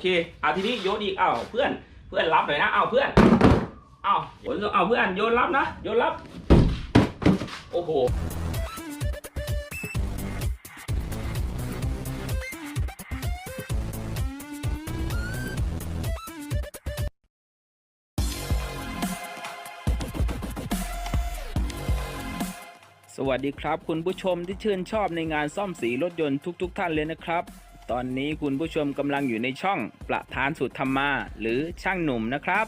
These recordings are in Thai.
เคเอาทีนี้โยนอีกอ้าวเพื่อนเพื่อนรับหน่อยนะอ้าวเพื่อนอ้าวโยนอ้าเพื่อนโยนรับนะโยนรับ โอ้โหสวัสดีครับ คุณผู้ชมที่ชื่นชอบในงานซ่อมสีรถยนต์ทุกๆท่านเลยนะครับ ตอนนี้คุณผู้ชมกำลังอยู่ในช่องประธานสุดธรรมา หรือช่างหนุ่มนะครับ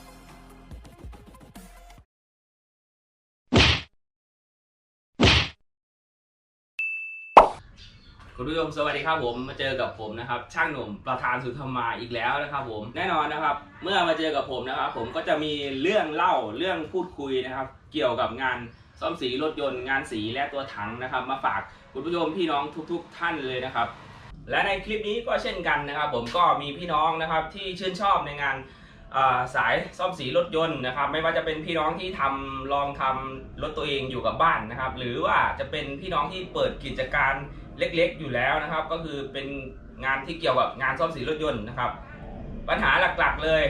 คุณผู้ชมสวัสดีครับผมมาเจอกับผมนะครับ ช่างหนุ่มประธานสุธรรมาอีกแล้วนะครับ ผมแน่นอนนะครับ เมื่อมาเจอกับผมนะครับ ผมก็จะมีเรื่องเล่าเรื่องพูดคุยนะครับ เกี่ยวกับงานซ่อมสีรถยนต์งานสีและตัวถังนะครับ มาฝากคุณผู้ชมพี่น้องทุก ๆ ท่านเลยนะครับ และในคลิปนี้ก็เช่นกันนะครับ ผมก็มีพี่น้องนะครับที่ชื่นชอบในงานาสายซ่อมสีรถยนต์นะครับ ไม่ว่าจะเป็นพี่น้องที่ทำลองทำรถตัวเองอยู่กับบ้านนะครับ หรือว่าจะเป็นพี่น้องที่เปิดกิจการเล็กๆ อยู่แล้วนะครับ ก็คือเป็นงานที่เกี่ยวกับงานซ่อมสีรถยนต์นะครับ ปัญหาหลักๆเลย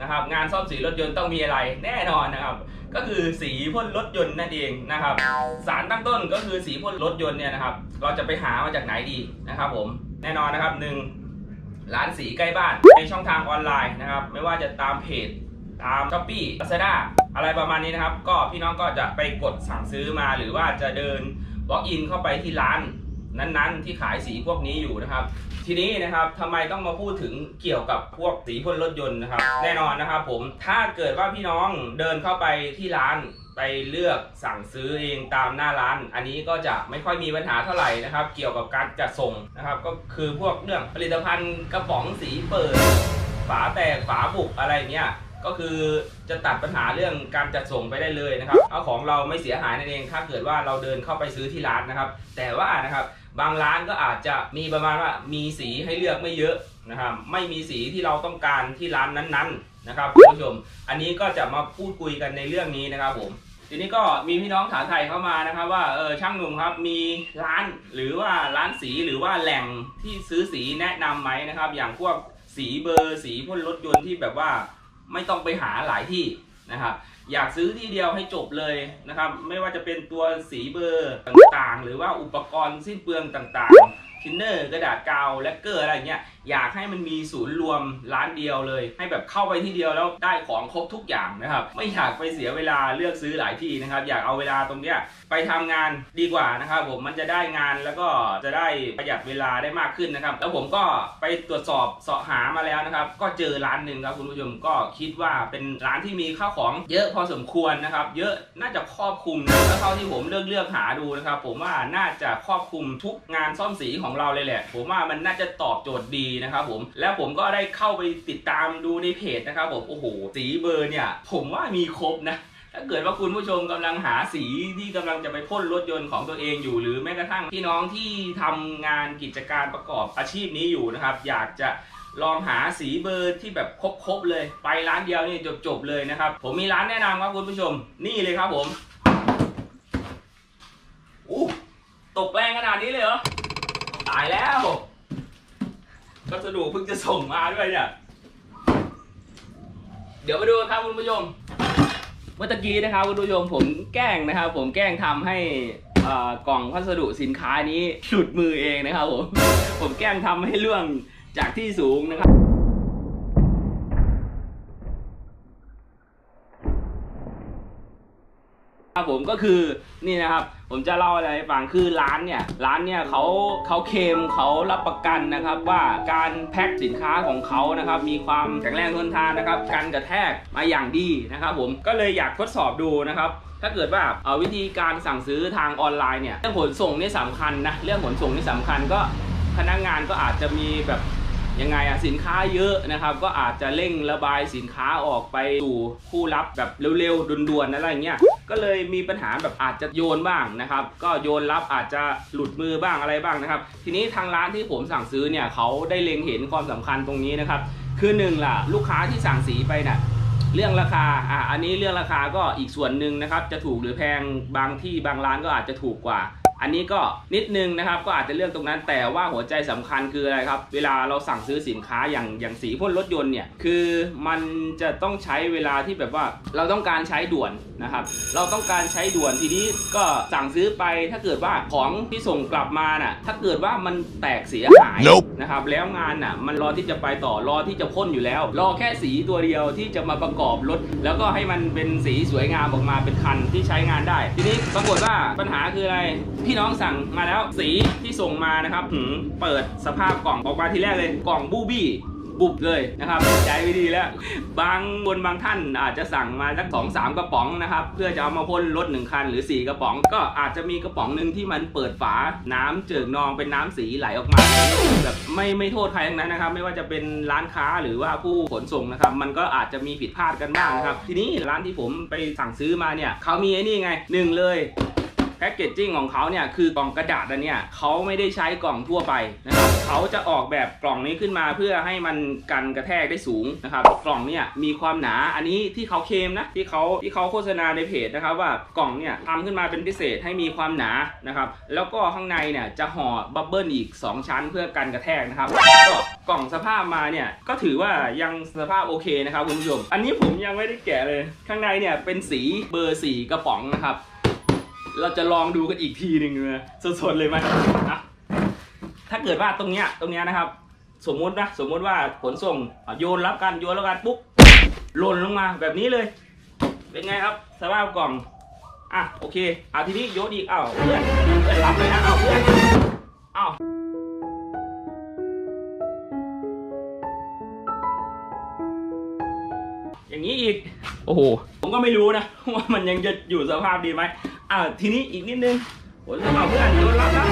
นะครับ งานซ่อมสีรถยนต์ต้องมีอะไรแน่นอนนะครับ ก็คือสีพ่นรถยนต์นั่นเองนะครับ สารตั้งต้นก็คือสีพ่นรถยนต์เนี่ยนะครับ เราจะไปหามาจากไหนดีนะครับ ผม แน่นอนนะครับหนึ่งร้านสีใกล้บ้านในช่องทางออนไลน์นะครับ ไม่ว่าจะตามเพจตามช้อปปี้ลาซาด้าอะไรประมาณนี้นะครับ ก็พี่น้องก็จะไปกดสั่งซื้อมาหรือว่าจะเดิน walk in เข้าไปที่ร้านนั้นๆ ที่ขายสีพวกนี้อยู่นะครับ ทีนี้นะครับทำไมต้องมาพูดถึงเกี่ยวกับพวกสีพ่นรถยนต์นะครับ แน่นอนนะครับผมถ้าเกิดว่าพี่น้องเดินเข้าไปที่ร้าน ไปเลือกสั่งซื้อเองตามหน้าร้าน อันนี้ก็จะไม่ค่อยมีปัญหาเท่าไหร่นะครับ เกี่ยวกับการจัดส่งนะครับ ก็คือพวกเรื่องผลิตภัณฑ์กระป๋องสีเปิด ฝาแตกฝาบุกอะไรเงี้ยก็คือจะตัดปัญหาเรื่องการจัดส่งไปได้เลยนะครับ เอาของเราไม่เสียหายนั่นเอง ถ้าเกิดว่าเราเดินเข้าไปซื้อที่ร้านนะครับ แต่ว่านะครับบางร้านก็อาจจะมีประมาณว่ามีสีให้เลือกไม่เยอะนะครับ ไม่มีสีที่เราต้องการที่ร้านนั้นๆนะครับคุณผู้ชม อันนี้ก็จะมาพูดคุยกันในเรื่องนี้นะครับผม ทีนี้ก็มีพี่น้องถามไทยเข้ามานะครับ ว่าเออช่างหนุ่มครับมีร้านหรือว่าร้านสีหรือว่าแหล่งที่ซื้อสีแนะนำไหมนะครับ อย่างพวกสีเบอร์สีพ่นรถยนต์ที่แบบว่าไม่ต้องไปหาหลายที่นะครับอยากซื้อที่เดียวให้จบเลยนะครับ ไม่ว่าจะเป็นตัวสีเบอร์ต่างๆ หรือว่าอุปกรณ์สิ้นเปลืองต่างๆทินเนอร์กระดาษกาวและเกอร์อะไรเงี้ย อยากให้มันมีศูนย์รวมร้านเดียวเลย ให้แบบเข้าไปที่เดียวแล้วได้ของครบทุกอย่างนะครับ ไม่อยากไปเสียเวลาเลือกซื้อหลายที่นะครับ อยากเอาเวลาตรงเนี้ยไปทำงานดีกว่านะครับ ผมมันจะได้งานแล้วก็จะได้ประหยัดเวลาได้มากขึ้นนะครับ แล้วผมก็ไปตรวจสอบเสาะหามาแล้วนะครับ ก็เจอร้านหนึ่งครับคุณผู้ชมก็คิดว่าเป็นร้านที่มีข้าวของเยอะพอสมควรนะครับ เยอะน่าจะครอบคลุมแล้วเท่าที่ผมเลือกเลือกหาดูนะครับ ผมว่าน่าจะครอบคลุมทุกงานซ่อมสีของเราเลยแหละ ผมว่ามันน่าจะตอบโจทย์ดีนะครับผมแล้วผมก็ได้เข้าไปติดตามดูในเพจนะครับผมโอ้โหสีเบอร์เนี่ย ผมว่ามีครบนะถ้าเกิดว่าคุณผู้ชมกำลังหาสีที่กำลังจะไปพ่นรถยนต์ของตัวเองอยู่ หรือแม้กระทั่งพี่น้องที่ทำงานกิจการประกอบอาชีพนี้อยู่นะครับ อยากจะลองหาสีเบอร์ที่แบบครบๆเลย ไปร้านเดียวนี่จบๆเลยนะครับ ผมมีร้านแนะนำครับคุณผู้ชม นี่เลยครับผมอู้ตกแรงขนาดนี้เลยเหรอตายแล้ว พัสดุเพิ่งจะส่งมาด้วยเนี่ย เดี๋ยวมาดูกันครับคุณผู้ชม เมื่อตะกี้นะครับคุณผู้ชมผมแกล้งนะครับ ผมแกล้งทำให้กล่องพัสดุสินค้านี้หลุดมือเองนะครับผมผมแกล้งทำให้ล่วงจากที่สูงนะครับครับผมก็คือนี่นะครับ ผมจะเล่าอะไรให้ฟังคือร้านเนี่ยร้านเนี่ยเขาเขาเคมเขารับประกันนะครับว่าการแพ็คสินค้าของเขานะครับมีความแข็งแรงทนทานนะครับกันกระแทกมาอย่างดีนะครับ ผมก็เลยอยากทดสอบดูนะครับถ้าเกิดว่าเอาวิธีการสั่งซื้อทางออนไลน์เนี่ยเรื่องขนส่งนี่สำคัญนะเรื่องขนส่งนี่สำคัญก็พนักงานก็อาจจะมีแบบ ยังไงอะสินค้าเยอะนะครับ ก็อาจจะเร่งระบายสินค้าออกไปสู่ผู้รับแบบเร็วๆด่วนๆอะไรอย่างเงี้ยก็เลยมีปัญหาแบบอาจจะโยนบ้างนะครับ ก็โยนรับอาจจะหลุดมือบ้างอะไรบ้างนะครับ ทีนี้ทางร้านที่ผมสั่งซื้อเนี่ยเขาได้เล็งเห็นความสำคัญตรงนี้นะครับ คือหนึ่งล่ะลูกค้าที่สั่งสีไปน่ะเรื่องราคา อะ อันนี้เรื่องราคาก็อีกส่วนหนึ่งนะครับ จะถูกหรือแพง บางที่บางร้านก็อาจจะถูกกว่า อันนี้ก็นิดนึงนะครับก็อาจจะเลือกตรงนั้น แต่ว่าหัวใจสำคัญคืออะไรครับ เวลาเราสั่งซื้อสินค้าอย่างอย่างสีพ่นรถยนต์เนี่ยคือมันจะต้องใช้เวลาที่แบบว่าเราต้องการใช้ด่วนนะครับ เราต้องการใช้ด่วนทีนี้ก็สั่งซื้อไปถ้าเกิดว่าของที่ส่งกลับมาน่ะถ้าเกิดว่ามันแตกเสียหาย Nope นะครับแล้วงานน่ะมันรอที่จะไปต่อรอที่จะพ่นอยู่แล้ว รอแค่สีตัวเดียวที่จะมาประกอบรถ แล้วก็ให้มันเป็นสีสวยงามออกมาเป็นคันที่ใช้งานได้ ทีนี้ปรากฏว่าปัญหาคืออะไร พี่น้องสั่งมาแล้วสีที่ส่งมานะครับหืมเปิดสภาพกล่องออกมาทีแรกเลยกล่องบูบี้ บุบเลยนะครับใจไม่ดีแล้ว บางคนบางท่านอาจจะสั่งมาสักสองสามกระป๋องนะครับ เพื่อจะเอามาพ่นรถหนึ่งคันหรือ 4 กระป๋อง ก็อาจจะมีกระป๋องหนึ่งที่มันเปิดฝาน้ำเจิ่งนองเป็นน้ำสีไหลออกมาแบบไม่ไม่โทษใครทั้งนั้นนะครับ ไม่ว่าจะเป็นร้านค้าหรือว่าผู้ขนส่งนะครับ มันก็อาจจะมีผิดพลาดกันบ้างนะครับ ทีนี้ร้านที่ผมไปสั่งซื้อมาเนี่ยเขามีไอ้นี่ไงหนึ่งเลย แพ็กเกจจิ้งของเขาเนี่ยคือกล่องกระดาษอันเนี่ยเขาไม่ได้ใช้กล่องทั่วไปนะครับเขาจะออกแบบกล่องนี้ขึ้นมาเพื่อให้มันกันกระแทกได้สูงนะครับกล่องเนี่ยมีความหนาอันนี้ที่เขาเคมนะที่เขาที่เขาโฆษณาในเพจนะครับว่ากล่องเนี่ยทำขึ้นมาเป็นพิเศษให้มีความหนานะครับแล้วก็ข้างในเนี่ยจะห่อบับเบิลอีก 2 ชั้นเพื่อกันกระแทกนะครับก็กล่องสภาพมาเนี่ยก็ถือว่ายังสภาพโอเคนะครับคุณผู้ชม อันนี้ผมยังไม่ได้แกะเลย ข้างในเนี่ยเป็นสีเบอร์สีกระป๋องนะครับ เราจะลองดูกันอีกทีหนึ่งเลยสดๆเลยไหมอะถ้าเกิดว่าตรงเนี้ยตรงเนี้ยนะครับ สมมุตินะสมมุติว่าขนส่งโยนรับกันโยนแล้วกันปุ๊บหล่นลงมาแบบนี้เลย เป็นไงครับสภาพกล่องอะโอเคเอาทีนี้โยนอีกอ้าวเพื่อนเพื่อนรับเลยนะอ้าวเพื่อนอ้าวอย่างนี้อีก โอ้โห ผมก็ไม่รู้นะ ว่ามันยังจะอยู่สภาพดีไหม อ่าทีนี้อีกนิดนึงผลสำหรับเพื่อนโยนรับนะ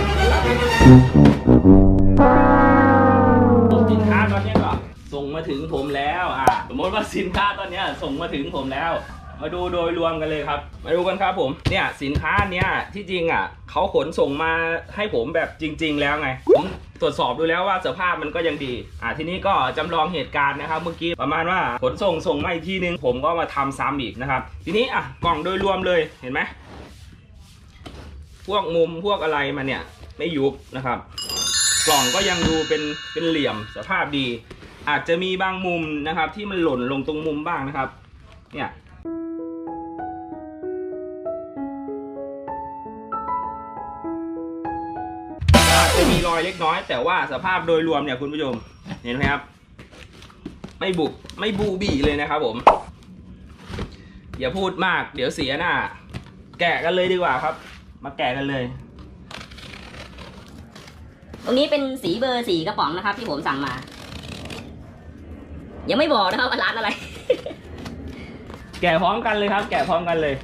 สินค้าตอนนี้ก็ส่งมาถึงผมแล้วอ่าสมมติว่าสินค้าตอนนี้ส่งมาถึงผมแล้ว มาดูโดยรวมกันเลยครับ มาดูกันครับผมเนี่ยสินค้าเนี้ยที่จริงอะเขาขนส่งมาให้ผมแบบจริง ๆ แล้วไงผมตรวจสอบดูแล้วว่าสภาพมันก็ยังดี อ่าทีนี้ก็จำลองเหตุการณ์นะครับ เมื่อกี้ประมาณว่าขนส่งส่งมาอีกทีนึง ผมก็มาทำซ้ำอีกนะครับ ทีนี้อะกล่องโดยรวมเลยเห็นไหม พวกมุมพวกอะไรมาเนี่ยไม่ยุบนะครับ กล่องก็ยังดูเป็นเป็นเหลี่ยมสภาพดี อาจจะมีบางมุมนะครับ ที่มันหล่นลงตรงมุมบ้างนะครับ เนี่ยอาจจะมีรอยเล็กน้อย แต่ว่าสภาพโดยรวมเนี่ยคุณผู้ชมเห็นไหมครับ ไม่บุกไม่บูบีเลยนะครับผม อย่าพูดมากเดี๋ยวเสียหน้า แกะกันเลยดีกว่าครับ มาแกะกันเลย ตรงนี้เป็นสีเบอร์สีกระป๋องนะครับ ที่ผมสั่งมา ยังไม่บอกนะครับว่าร้านอะไร แกะพร้อมกันเลยครับ แกะพร้อมกันเลย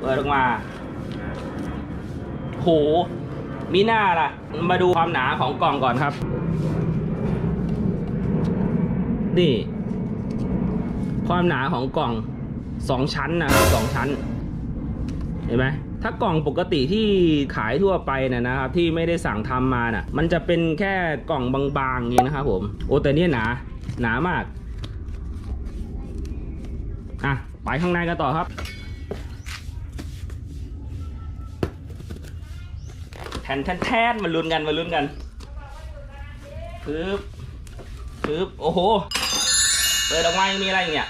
เปิดออกมา โห มีหน้าล่ะ มาดูความหนาของกล่องก่อนครับ นี่ ความหนาของกล่องสองชั้นนะครับสองชั้น เห็นไหมถ้ากล่องปกติที่ขายทั่วไปเนี่ยนะครับ ที่ไม่ได้สั่งทำมาน่ะ มันจะเป็นแค่กล่องบางๆอย่างนี้นะครับผม โอ้แต่เนี่ยหนา หนามาก อะ ไปข้างในกันต่อครับ แทนแทนแทนมาลุ้นกันมาลุ้นกันปึ๊บปึ๊บโอ้โห เปิดออกมายังมีอะไรอีกเนี่ย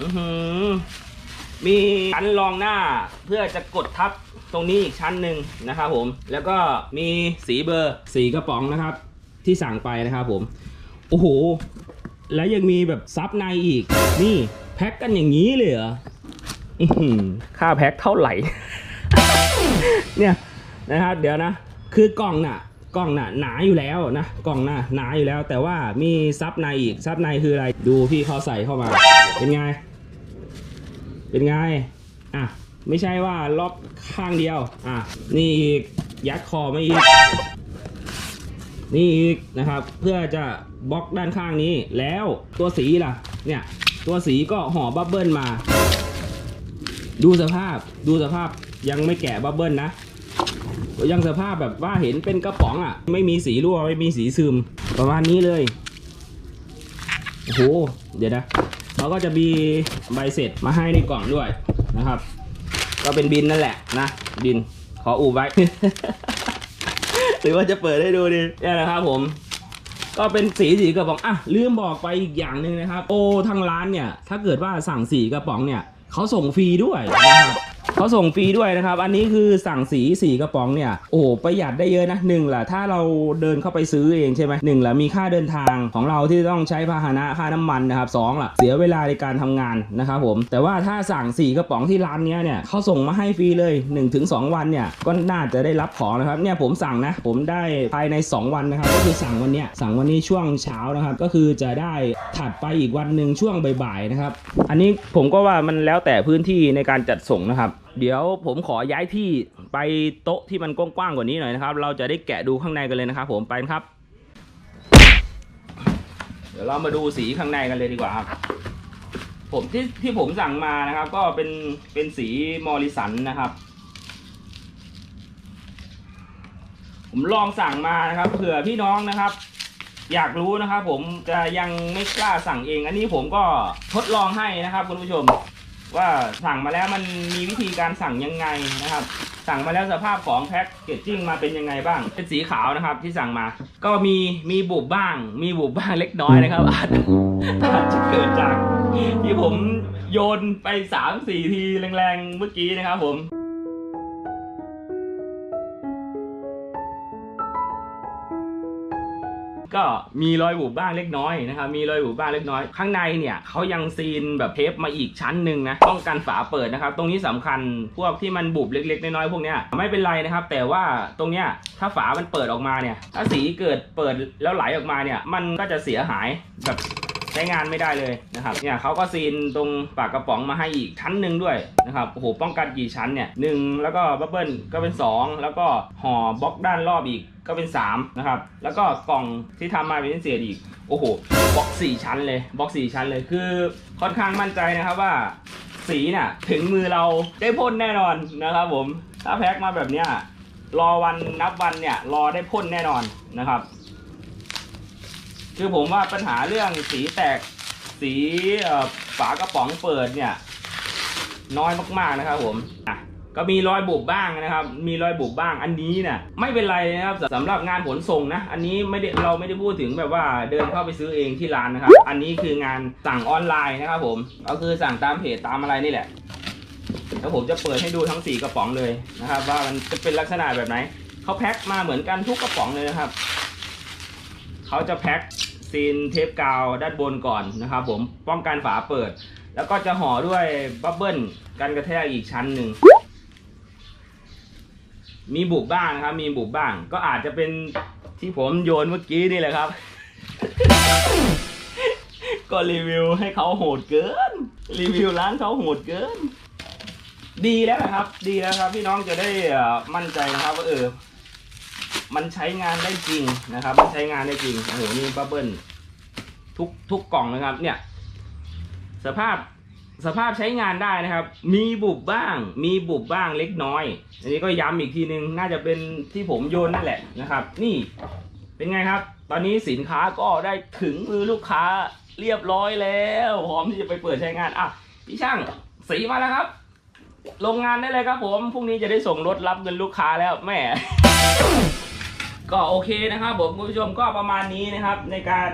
อือหือ มีชั้นรองหน้าเพื่อจะกดทับตรงนี้อีกชั้นหนึ่งนะครับผม แล้วก็มีสีเบอร์สีกระป๋องนะครับ ที่สั่งไปนะครับผม โอ้โห แล้วยังมีแบบซับในอีก นี่แพ็คกันอย่างนี้เลยเหรอค่าแพ็คเท่าไหร่ เนี่ยนะครับเดี๋ยวนะ คือกล่องน่ะกล่องน่ะหนาอยู่แล้วนะกล่องน่ะหนาอยู่แล้ว แต่ว่ามีซับในอีกซับในคืออะไร ดูพี่เขาใส่เข้ามา เป็นไง เป็นไง อะ ไม่ใช่ว่าล็อกข้างเดียว อะ นี่อีก ยัดคอไมาอีก นี่อีกนะครับ เพื่อจะบล็อกด้านข้างนี้ แล้วตัวสีล่ะ เนี่ย ตัวสีก็ห่อบับเบิลมา ดูสภาพ ดูสภาพ ยังไม่แกะบับเบิลนะ ยังสภาพแบบว่าเห็นเป็นกระป๋องอะ ไม่มีสีรั่ว ไม่มีสีซึม ประมาณนี้เลย โอ้โห เดี๋ยวนะ เขาก็จะมีใบเสร็จมาให้ในกล่องด้วยนะครับ ก็เป็นบินนั่นแหละนะบินขออูบไว้ หรือว่าจะเปิดให้ดูดีเนี่ยนะครับผม ก็เป็นสีสีกระป๋องอะลืมบอกไปอีกอย่างหนึ่งนะครับ โอทางร้านเนี่ย ถ้าเกิดว่าสั่งสีกระป๋องเนี่ยเขาส่งฟรีด้วยนะครับ เขาส่งฟรีด้วยนะครับ อันนี้คือสั่งสีสีกระป๋องเนี่ย โอ้โหประหยัดได้เยอะนะหนึ่งละถ้าเราเดินเข้าไปซื้อเองใช่ไหมหนึ่งละมีค่าเดินทางของเราที่ต้องใช้พาหนะค่าน้ำมันนะครับสองละเสียเวลาในการทำงานนะครับผม แต่ว่าถ้าสั่งสีกระป๋องที่ร้านเนี้ยเนี่ยเขาส่งมาให้ฟรีเลย1-2ถึง2วันเนี่ยก็น่าจะได้รับของนะครับเนี่ยผมสั่งนะ ผมได้ภายใน 2 วันนะครับ ก็คือสั่งวันเนี้ยสั่งวันนี้ช่วงเช้านะครับ ก็คือจะได้ถัดไปอีกวันหนึ่งช่วงบ่ายๆนะครับ อันนี้ผมก็ว่ามันแล้วแต่พื้นที่ในการจัดส่งนะครับ เดี๋ยวผมขอย้ายที่ไปโต๊ะที่มันกว้างๆกว่านี้หน่อยนะครับ เราจะได้แกะดูข้างในกันเลยนะครับ ผมไปครับ เดี๋ยวเรามาดูสีข้างในกันเลยดีกว่าครับผมที่ที่ผมสั่งมานะครับ ก็เป็นเป็นสีมอริสันนะครับ ผมลองสั่งมานะครับเผื่อพี่น้องนะครับ อยากรู้นะครับ ผมจะยังไม่กล้าสั่งเอง อันนี้ผมก็ทดลองให้นะครับคุณผู้ชม ว่าสั่งมาแล้วมันมีวิธีการสั่งยังไงนะครับ สั่งมาแล้วสภาพของแพ็คเกจจิ้งมาเป็นยังไงบ้าง เป็นสีขาวนะครับที่สั่งมา ก็มีมีบุบบ้าง มีบุบบ้างเล็กน้อยนะครับอาจอาจจะเกิดจากที่ผมโยนไปสามสี่ทีแรงๆเมื่อกี้นะครับผม ก็มีรอยบุบบ้างเล็กน้อยนะครับมีรอยบุบบ้างเล็กน้อย ข้างในเนี่ยเขายังซีนแบบเทปมาอีกชั้นหนึ่งนะป้องกันฝาเปิดนะครับ ตรงนี้สำคัญพวกที่มันบุบเล็กๆน้อยๆพวกเนี้ยไม่เป็นไรนะครับ แต่ว่าตรงเนี้ยถ้าฝามันเปิดออกมาเนี่ย ถ้าสีเกิดเปิดแล้วไหลออกมาเนี่ย มันก็จะเสียหายแบบ ช้งานไม่ได้เลยนะครับเนี่ยเขาก็ซีนตรงปากกระป๋องมาให้อีกชั้นหนึ่งด้วยนะครับโอ้โหป้องกันกี่ชั้นเนี่ยหนึ่งแล้วก็บับเบิ้ลก็เป็นสองแล้วก็ห่อบล็อกด้านรอบอีกก็เป็น 3 นะครับ แล้วก็กล่องที่ทำมาเป็นพิเศษอีก โอ้โหบล็อก 4 ชั้นเลยบล็อก 4 ชั้นเลยคือค่อนข้างมั่นใจนะครับว่าสีน่ะถึงมือเราได้พ่นแน่นอนนะครับผมถ้าแพ็คมาแบบเนี้ยรอวันนับวันเนี่ยรอได้พ่นแน่นอนนะครับ คือผมว่าปัญหาเรื่องสีแตกสีฝากระป๋องเปิดเนี่ย น้อยมากๆนะครับผมอะก็มีรอยบุบบ้างนะครับ มีรอยบุบบ้าง อันนี้น่ะไม่เป็นไรนะครับสำหรับงานขนส่งนะ อันนี้ไม่ได้เราไม่ได้พูดถึงแบบว่าเดินเข้าไปซื้อเองที่ร้านนะครับ อันนี้คืองานสั่งออนไลน์นะครับผม ก็คือสั่งตามเพจตามอะไรนี่แหละ แล้วผมจะเปิดให้ดูทั้งสี่กระป๋องเลยนะครับ ว่ามันจะเป็นลักษณะแบบไหน เขาแพ็คมาเหมือนกันทุกกระป๋องเลยนะครับ เขาจะแพ็คซีนเทปกาวด้านบนก่อนนะครับผมป้องกันฝาเปิด แล้วก็จะห่อด้วยบับเบิ้ลกันกระแทกอีกชั้นหนึ่งมีบุบบ้างนะครับ มีบุบบ้าง ก็อาจจะเป็นที่ผมโยนเมื่อกี้นี่แหละครับ ก็รีวิวให้เขาโหดเกิน รีวิวร้านเขาโหดเกิน ดีแล้วนะครับ ดีแล้วครับ พี่น้องจะได้มั่นใจนะครับว่าเออ มันใช้งานได้จริงนะครับ มันใช้งานได้จริงโอ้โหนี่บับเบิ้ลทุกทุกกล่องนะครับ เนี่ย สภาพสภาพใช้งานได้นะครับ มีบุบบ้าง มีบุบบ้างเล็กน้อย อันนี้ก็ย้ำอีกทีนึง น่าจะเป็นที่ผมโยนนั่นแหละนะครับ นี่เป็นไงครับ ตอนนี้สินค้าก็ได้ถึงมือลูกค้าเรียบร้อยแล้วพร้อมที่จะไปเปิดใช้งานอะพี่ช่างสีมาแล้วครับโรงงานได้เลยครับผม พรุ่งนี้จะได้ส่งรถรับเงินลูกค้าแล้วแหม่ ก็โอเคนะครับผมคุณผู้ชมก็ประมาณนี้นะครับในการ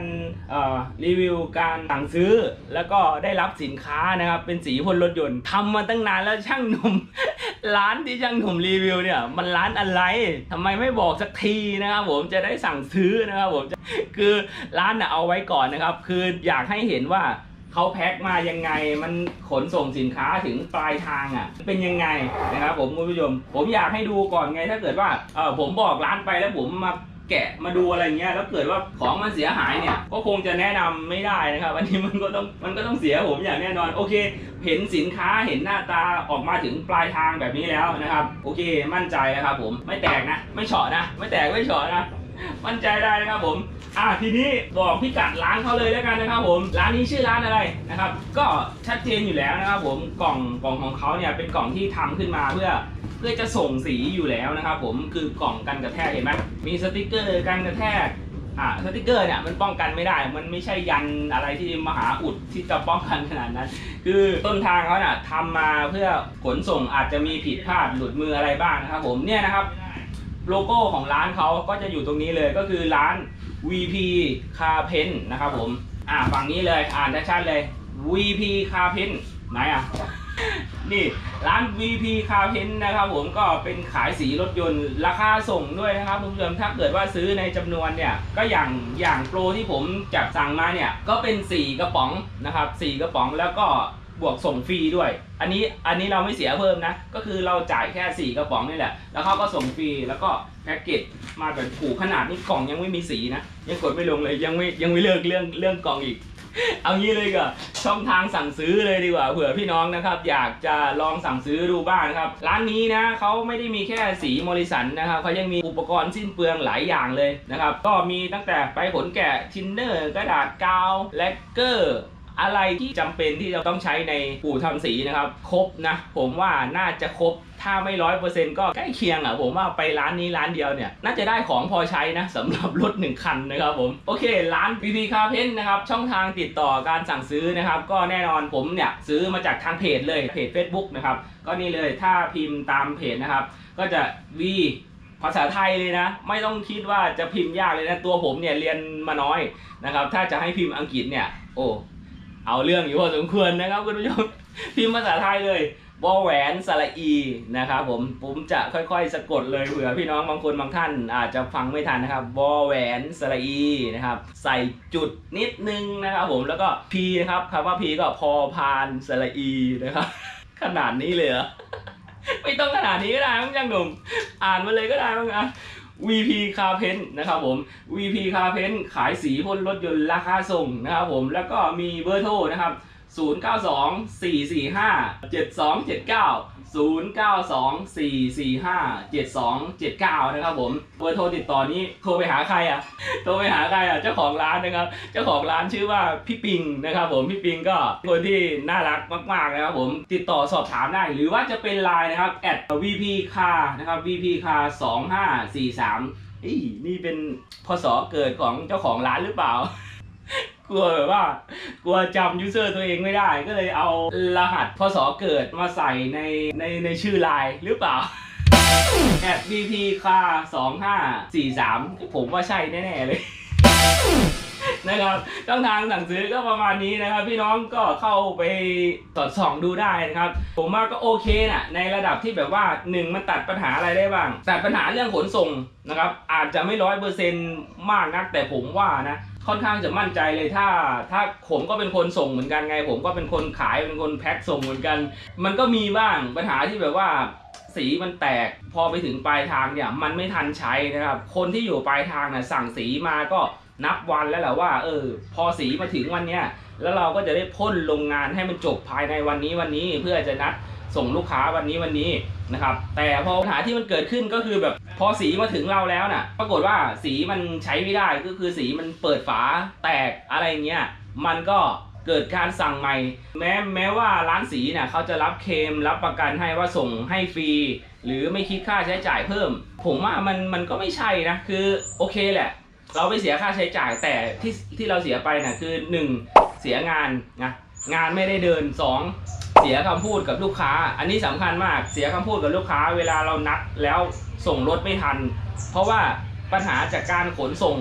รีวิวการสั่งซื้อ แล้วก็ได้รับสินค้านะครับเป็นสีพ่นรถยนต์ทำมาตั้งนานแล้วช่างหนุ่มร้านที่ช่างหนุ่มรีวิวเนี่ยมันร้านอะไรทำไมไม่บอกสักทีนะครับผมจะได้สั่งซื้อนะครับผมคือร้านน่ะเอาไว้ก่อนนะครับ คืออยากให้เห็นว่า เขาแพ็คมายังไง มันขนส่งสินค้าถึงปลายทางอะ เป็นยังไงนะครับผมคุณผู้ชม ผมอยากให้ดูก่อนไง ถ้าเกิดว่าเออผมบอกร้านไปแล้วผมมาแกะมาดูอะไรเงี้ย แล้วเกิดว่าของมันเสียหายเนี่ย ก็คงจะแนะนำไม่ได้นะครับอันนี้มันก็ต้องมันก็ต้องเสียผมอย่างแน่นอน โอเค เห็นสินค้าเห็นหน้าตาออกมาถึงปลายทางแบบนี้แล้วนะครับ โอเค มั่นใจนะครับผม ไม่แตกนะ ไม่เฉาะนะ ไม่แตกไม่เฉาะนะ มั่นใจได้นะครับผม อ่าทีนี้บอกพิกัดร้านเขาเลยแล้วกันนะครับผมร้านนี้ชื่อร้านอะไรนะครับ ก็ชัดเจนอยู่แล้วนะครับ ผมกล่องกล่องของเขาเนี่ยเป็นกล่องที่ทำขึ้นมาเพื่อเพื่อจะส่งสีอยู่แล้วนะครับ ผมคือกล่องกันกระแทกเห็นไหมมีสติกเกอร์กันกระแทกอ่าสติกเกอร์เนี่ยมันป้องกันไม่ได้ มันไม่ใช่ยันอะไรที่มหาอุดที่จะป้องกันขนาดนั้น คือต้นทางเขาเน่ะทำมาเพื่อขนส่งอาจจะมีผิดพลาดหลุดมืออะไรบ้างนะครับ ผมเนี่ยนะครับ โลโก้ของร้านเขาก็จะอยู่ตรงนี้เลยก็คือร้าน VP Car Pen นะครับผม อ่าฝั่งนี้เลยอ่านชัดๆเลย VP Car Pen ไหนอะ นี่ร้าน VP Car Pen นะครับผมก็เป็นขายสีรถยนต์ราคาส่งด้วยนะครับคุณผู้ชมถ้าเกิดว่าซื้อในจำนวนเนี่ย ก็อย่างอย่างโปรที่ผมจับสั่งมาเนี่ย ก็เป็น 4 กระป๋องนะครับ 4 กระป๋องแล้วก็ บวกส่งฟรีด้วย อันนี้อันนี้เราไม่เสียเพิ่มนะ ก็คือเราจ่ายแค่ 4 กระป๋องนี่แหละ แล้วเขาก็ส่งฟรี แล้วก็แพ็กเกจมาแบบผูกขนาดนี้กล่องยังไม่มีสีนะ ยังกดไม่ลงเลย ยังไม่ยังไม่เลิกเรื่องเรื่องกล่องอีก เอางี้เลยก็ช่องทางสั่งซื้อเลยดีกว่า เผื่อพี่น้องนะครับ อยากจะลองสั่งซื้อดูบ้างนะครับ ร้านนี้นะเขาไม่ได้มีแค่สีมอริสันนะครับเขายังมีอุปกรณ์สิ้นเปลืองหลายอย่างเลยนะครับ ก็มีตั้งแต่ไปผลแกะทินเนอร์กระดาษกาวแลกเกอร์ อะไรที่จำเป็นที่จะต้องใช้ในปู่ทำสีนะครับ ครบนะ ผมว่าน่าจะครบถ้าไม่ร้อยเปอร์เซ็นต์ก็ใกล้เคียงอะผมว่าไปร้านนี้ร้านเดียวเนี่ย น่าจะได้ของพอใช้นะสำหรับรถหนึ่งคันนะครับผม โอเค ร้าน PP Car Pen นะครับ ช่องทางติดต่อการสั่งซื้อนะครับ ก็แน่นอนผมเนี่ย ซื้อมาจากทางเพจเลยเพจ Facebook นะครับ ก็นี่เลยถ้าพิมพ์ตามเพจนะครับ ก็จะ V ภาษาไทยเลยนะ ไม่ต้องคิดว่าจะพิมพ์ยากเลยนะ ตัวผมเนี่ยเรียนมาน้อยนะครับถ้าจะให้พิมพ์อังกฤษเนี่ยโอ้ เอาเรื่องอยู่พอสมควรนะครับคุณผู้ชมพิมพ์ภาษาไทยเลยวอแหวนสระอีนะครับผมผมจะค่อยๆ สะกดเลยเผื่อพี่น้องบางคนบางท่านอาจจะฟังไม่ทันนะครับวอแหวนสระอีนะครับใส่จุดนิดนึงนะครับผมแล้วก็ P นะครับคำว่า P ก็พอพานสระอีนะครับขนาดนี้เลยเหรอไม่ต้องขนาดนี้ก็ได้มั้งจังหนุ่มอ่านมาเลยก็ได้มั้งอะ VP คาเพนนะครับผม VP คาเพนขายสีพ่นรถยนต์ราคาส่งนะครับผมแล้วก็มีเบอร์โทรนะครับ 092 445 7279 092 445 7279 นะครับผมเบอร์โทรติดต่อนี้โทรไปหาใครอะ โทรไปหาใครอะ เจ้าของร้านนะครับ เจ้าของร้านชื่อว่าพี่ปิงนะครับผม พี่ปิงก็คนที่น่ารักมากๆนะครับผม ติดต่อสอบถามได้ หรือว่าจะเป็นไลน์นะครับ vp car นะครับ vp car 2543อีนี่เป็นพศเกิดของเจ้าของร้านหรือเปล่า กลัวแบบว่า กลัวจำยูเซอร์ตัวเองไม่ได้ ก็เลยเอารหัสพศเกิดมาใส่ในในในชื่อไลน์หรือเปล่าแอด bp ค่า2543ผมว่าใช่แน่ๆเลยนะครับช่องทางสั่งซื้อก็ประมาณนี้นะครับ พี่น้องก็เข้าไปสอดส่องดูได้นะครับ ผมว่าก็โอเคนะในระดับที่แบบว่าหนึ่งมันตัดปัญหาอะไรได้บ้างตัดปัญหาเรื่องขนส่งนะครับ อาจจะไม่ร้อยเปอร์เซ็นต์มากนักแต่ผมว่านะ ค่อนข้างจะมั่นใจเลยถ้า ถ้าผมก็เป็นคนส่งเหมือนกันไง ผมก็เป็นคนขายเป็นคนแพ็คส่งเหมือนกัน มันก็มีบ้างปัญหาที่แบบว่าสีมันแตกพอไปถึงปลายทางเนี่ยมันไม่ทันใช้นะครับ คนที่อยู่ปลายทางน่ะสั่งสีมาก็นับวันแล้วแหละว่าเออพอสีมาถึงวันเนี้ยแล้วเราก็จะได้พ่นโรงงานให้มันจบภายในวันนี้วันนี้เพื่อจะนัดส่งลูกค้าวันนี้วันนี้นะครับ แต่พอปัญหาที่มันเกิดขึ้นก็คือแบบ อสีมาถึงเราแล้วน่ะ ปรากฏว่าสีมันใช้ไม่ได้ก็คือสีมันเปิดฝาแตกอะไรเงี้ยมันก็เกิดการสั่งใหม่ แม้แม้ว่าร้านสีเนี่ยเขาจะรับเคมรับประกันให้ว่าส่งให้ฟรี หรือไม่คิดค่าใช้จ่ายเพิ่ม ผมว่ามันมันก็ไม่ใช่นะคือโอเคแหละ เราไปเสียค่าใช้จ่ายแต่ที่ที่เราเสียไปน่ะคือ 1 เสียงานนะงานไม่ได้เดิน 2 เสียคำพูดกับลูกค้า อันนี้สำคัญมากเสียคำพูดกับลูกค้า เวลาเรานัดแล้วส่งรถไม่ทัน เพราะว่าปัญหาจากการขนส่ง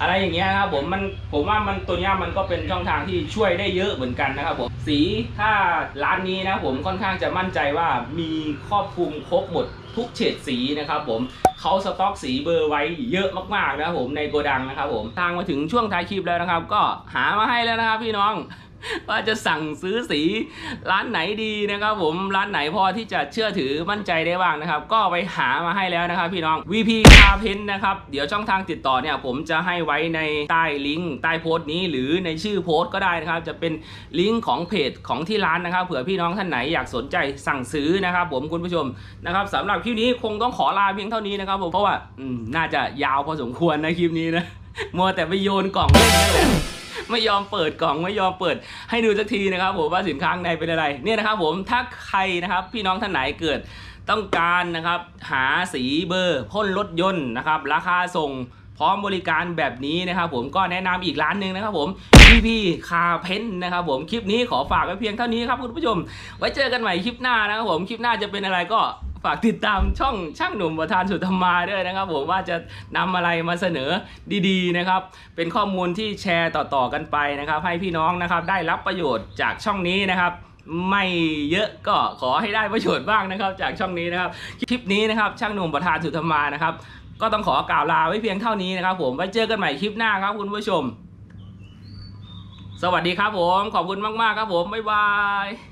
อะไรอย่างเงี้ยนะครับผมมันผมว่ามันตัวเนี้ยมันก็เป็นช่องทางที่ช่วยได้เยอะเหมือนกันนะครับผมสีถ้าร้านนี้นะผมค่อนข้างจะมั่นใจว่ามีครอบคลุมครบหมดทุกเฉดสีนะครับผมเขาสต็อกสีเบอร์ไว้เยอะมากๆนะครับผมในโกดังนะครับผมทางมาถึงช่วงท้ายคลิปแล้วนะครับ ก็หามาให้แล้วนะครับพี่น้อง ว่าจะสั่งซื้อสีร้านไหนดีนะครับ ผมร้านไหนพอที่จะเชื่อถือมั่นใจได้บ้างนะครับ ก็ไปหามาให้แล้วนะครับ พี่น้อง VP Car Pen นะครับเดี๋ยวช่องทางติดต่อเนี่ย ผมจะให้ไว้ในใต้ลิงก์ใต้โพสต์นี้หรือในชื่อโพสต์ก็ได้นะครับ จะเป็นลิงก์ของเพจของที่ร้านนะครับเผื่อพี่น้องท่านไหนอยากสนใจสั่งซื้อนะครับ ผมคุณผู้ชมนะครับสำหรับคลิปนี้คงต้องขอลาเพียงเท่านี้นะครับผมเพราะว่าน่าจะยาวพอสมควรนะคลิปนี้นะมัวแต่ไปโยนกล่องเล่นนั่นแหละ ไม่ยอมเปิดกล่องไม่ยอมเปิด ให้ดูสักทีนะครับผมว่าสินค้าข้างในเป็นอะไรเนี่ยนะครับผมถ้าใครนะครับพี่น้องท่านไหนเกิดต้องการนะครับหาสีเบอร์พ่นรถยนต์นะครับราคาส่งพร้อมบริการแบบนี้นะครับผมก็แนะนำอีกร้านหนึ่งนะครับผมพี่ๆคาเพนนะครับผมคลิปนี้ขอฝากไว้เพียงเท่านี้ครับคุณผู้ชม ไว้เจอกันใหม่คลิปหน้านะครับผมคลิปหน้าจะเป็นอะไรก็ ฝากติดตามช่องช่างหนุ่มประธานสุธรรมาด้วยนะครับ ผมว่าจะนำอะไรมาเสนอดีๆนะครับ เป็นข้อมูลที่แชร์ต่อๆกันไปนะครับ ให้พี่น้องนะครับได้รับประโยชน์จากช่องนี้นะครับ ไม่เยอะก็ขอให้ได้ประโยชน์บ้างนะครับ จากช่องนี้นะครับคลิปนี้นะครับ ช่างหนุ่มประธานสุธรรมานะครับ ก็ต้องขอกล่าวลาไว้เพียงเท่านี้นะครับ ผมไว้เจอกันใหม่คลิปหน้าครับคุณผู้ชม สวัสดีครับผมขอบคุณมากๆครับผมบ๊ายบาย